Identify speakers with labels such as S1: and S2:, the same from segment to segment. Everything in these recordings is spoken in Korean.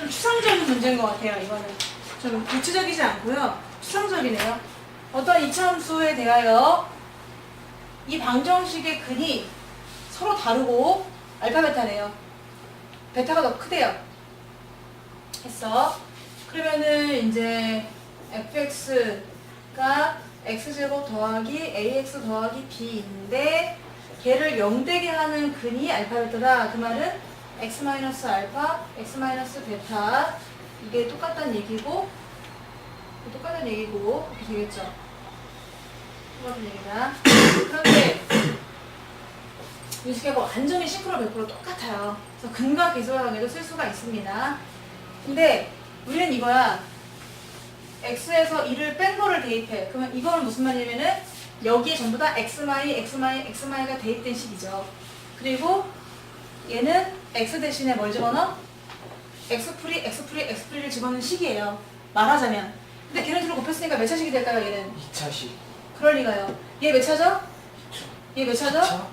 S1: 좀 추상적인 문제인 것 같아요. 이거는 좀 구체적이지 않고요. 추상적이네요. 어떤 이차함수에 대하여 이 방정식의 근이 서로 다르고 알파 베타네요. 베타가 더 크대요. 했어. 그러면은 이제 fx가 x제곱 더하기 ax 더하기 b인데 걔를 0되게 하는 근이 알파 베타다. 그 말은 x 마이너스 알파, x 마이너스 베타 이게 똑같다는 얘기고 똑같은 얘기고 이렇게 되겠죠. 똑같은 얘기다. 그런데 유식하고 완전히 싱크로 100% 똑같아요. 그래서 근과 계수하게도 쓸 수가 있습니다. 근데 우리는 이거야. x에서 1을 뺀 거를 대입해. 그러면 이거는 무슨 말이냐면은 여기에 전부 다 x마이, x마이, x마이가 대입된 식이죠. 그리고 얘는 x 대신에 뭘 집어넣어? x풀이, x풀이, x풀이를 집어넣는 식이에요. 말하자면. 근데 걔네들을 곱했으니까 몇 차식이 될까요, 얘는?
S2: 2차식.
S1: 그럴 리가요. 얘 몇 차죠?
S2: 2차.
S1: 얘몇 차죠?
S2: 2차?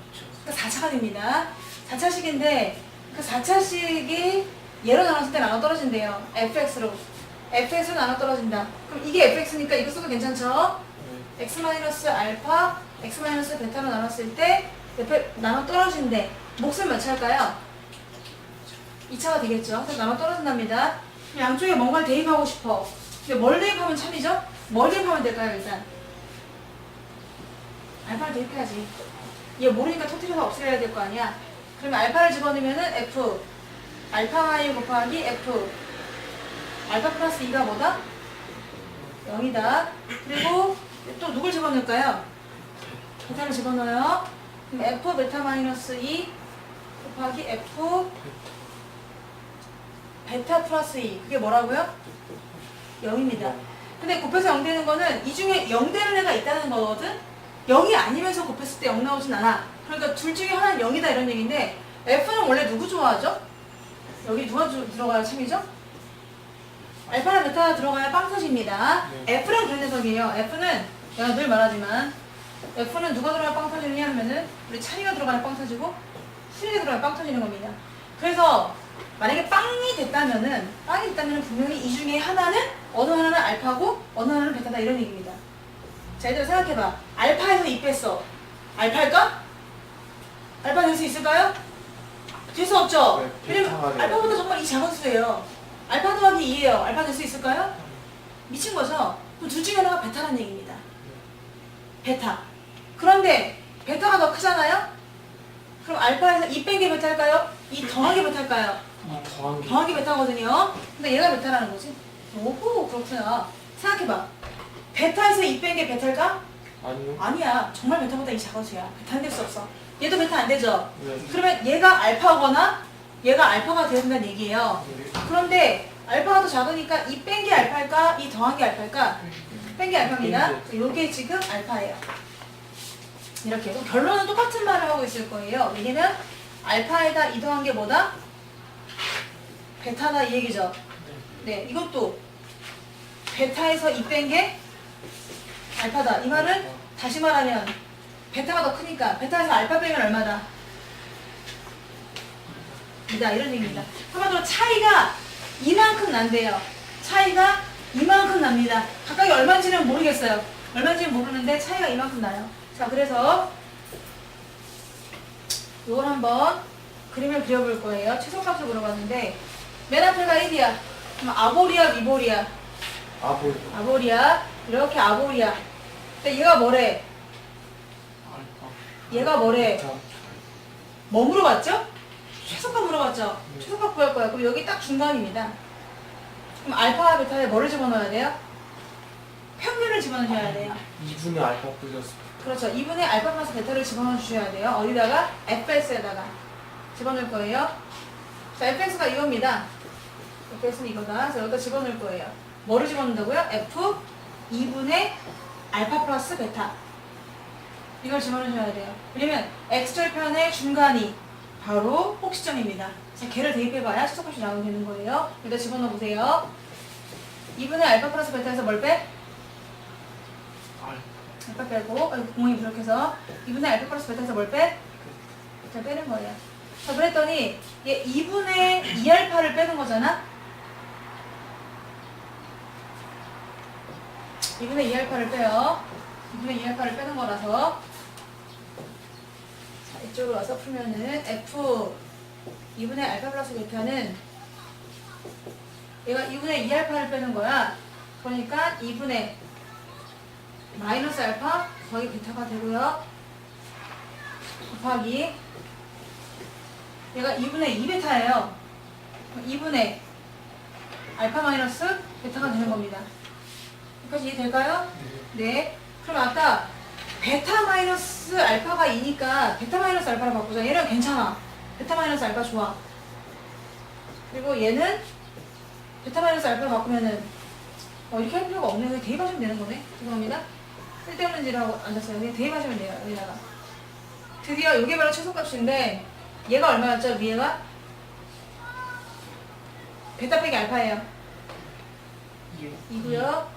S1: 그러니까 4차가 됩니다. 4차식인데 그 4차식이 얘로 나눴을 때 나눠 떨어진대요. fx로. fx로 나눠 떨어진다. 그럼 이게 fx니까 이거 써도 괜찮죠?
S2: 네.
S1: x 마이너스 알파, x 마이너스 베타로 나눴을 때 옆에 나눠 떨어진대. 몫은 몇 차일까요? 2차가 되겠죠. 그래서 나눠 떨어진답니다. 양쪽에 뭔가를 대입하고 싶어. 근데 뭘 대입하면 참이죠? 뭘 대입하면 될까요, 일단? 알파를 대입해야지. 얘 모르니까 터뜨려서 없애야 될 거 아니야. 그러면 알파를 집어넣으면은 f 알파 y 곱하기 f 알파 플러스 2가 뭐다? 0이다. 그리고 또 누굴 집어넣을까요? 베타를 집어넣어요. 그럼 f 베타 마이너스 2 곱하기 f 베타 플러스 2 그게 뭐라고요? 0입니다. 근데 곱해서 0 되는 거는 이 중에 0 되는 애가 있다는 거거든? 0이 아니면서 곱했을 때 0 나오진 않아. 그러니까 둘 중에 하나는 0이다 이런 얘기인데 F는 원래 누구 좋아하죠? 여기 누가 주- 들어가야 참이죠? 알파나 베타가 들어가야 빵 터집니다.
S2: 네.
S1: F는 그런 녀석이에요. F는 내가 늘 말하지만 F는 누가 들어가야 빵 터지느냐 하면은 우리 찬이가 들어가야 빵 터지고 수리가 들어가야 빵 터지는 겁니다. 그래서 만약에 빵이 됐다면은 빵이 있다면 분명히 이 중에 하나는 어느 하나는 알파고 어느 하나는 베타다 이런 얘기입니다. 자, 얘들아 생각해봐. 알파에서 2 뺐어. 알파일까? 알파 될 수 있을까요? 될 수 없죠?
S2: 네,
S1: 왜냐면. 알파보다 정말 이 작은 수예요. 알파 더하기 2예요. 알파 될 수 있을까요? 미친 거죠? 그럼 둘 중에 하나가 베타라는 얘기입니다. 베타. 그런데 베타가 더 크잖아요? 그럼 알파에서 2뺀게 베타일까요? 2 더한 게 베타일까요?
S2: 이 더한 게.
S1: 더하기 베타거든요. 근데 얘가 베타라는 거지. 오호 그렇구나. 생각해봐. 베타에서 2뺀게 베타일까?
S2: 아니요.
S1: 아니야. 정말 베타보다 이 작은 수야. 베타 안 될 수 없어. 얘도 베타 안 되죠?
S2: 네.
S1: 그러면 얘가 알파거나 얘가 알파가 되야 된다는 얘기예요.
S2: 네.
S1: 그런데 알파가 더 작으니까 이 뺀 게 알파일까? 이 더한 게 알파일까? 뺀 게 알파입니다. 이게 지금 알파예요. 이렇게. 그럼 결론은 똑같은 말을 하고 있을 거예요. 왜냐면 알파에다 이 더한 게 뭐다? 베타다 이 얘기죠. 네, 이것도 베타에서 이 뺀 게 알파다. 이 말은 다시 말하면 베타가 더 크니까 베타에서 알파 빼면 얼마다? 이다 이런 얘기입니다. 한마디로 차이가 이만큼 난대요. 차이가 이만큼 납니다. 각각이 얼마인지는 모르겠어요. 얼마인지는 모르는데 차이가 이만큼 나요. 자, 그래서 이걸 한번 그림을 그려볼 거예요. 최소값을 물어봤는데 맨 앞에가 1이야. 그럼 아보리아, 미보리아.
S2: 아 보여.
S1: 아보리아. 이렇게 아보리아. 근데 얘가 뭐래? 얘가 뭐래?
S2: 자,
S1: 뭐 물어봤죠? 최소값 물어봤죠?
S2: 네.
S1: 최소값 구할 거야. 그럼 여기 딱 중간입니다. 그럼 알파와 베타에 뭐를 집어넣어야 돼요? 평균을 집어넣어야 돼요.
S2: 2분의 알파 플러스.
S1: 그렇죠. 2분의 알파 플러스 베타를 집어넣어 주셔야 돼요. 어디다가? fx에다가 집어넣을 거예요. 자, fx가 이겁니다. fx는 이거다. 그래서 여기다 집어넣을 거예요. 뭐를 집어넣는다고요? f 2분의 알파 플러스 베타. 이걸 집어넣으셔야 돼요. 왜냐면 x절편의 중간이 바로 혹시점입니다. 자, 걔를 대입해봐야 수석값이 나오게 되는 거예요. 여기다 집어넣어 보세요. 2분의 알파 플러스 베타에서 뭘 빼?
S2: 알파
S1: 빼고 아이고, 공이 부족해서 2분의 알파 플러스 베타에서 뭘 빼? 자 빼는 거예요. 자 그랬더니 얘 2분의 2알파를 빼는 거잖아. 2분의 2알파를 빼요. 2분의 2알파를 빼는 거라서 자, 이쪽으로 와서 풀면은 f 2분의 알파 플러스 베타는 얘가 2분의 2알파를 빼는 거야. 그러니까 2분의 마이너스 알파 거의 베타가 되고요. 곱하기 얘가 2분의 2베타예요. 2분의 알파 마이너스 베타가 되는 겁니다. 여기까지 이해될까요? 네. 그럼 아까 베타 마이너스 알파가 2니까 베타 마이너스 알파로 바꾸자. 얘는 괜찮아. 베타 마이너스 알파 좋아. 그리고 얘는 베타 마이너스 알파로 바꾸면은 어, 이렇게 할 필요가 없네. 대입하시면 되는 거네. 죄송합니다. 쓸데없는 짓하고 앉았어요. 그냥 대입하시면 돼요. 여기다가. 드디어 이게 바로 최소값인데 얘가 얼마였죠? 위에가? 베타 빼기 알파예요.
S2: 이게
S1: 2고요.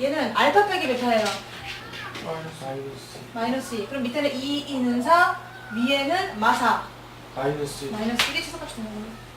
S1: 얘는 알파 빼기 베타예요.
S2: 마이너스 마이너스
S1: 마이너스 2. 그럼 밑에는 2 있는 4, 위에는 마사.
S2: 마이너스
S1: 마이너스 1이 최소값이 되는 거예요.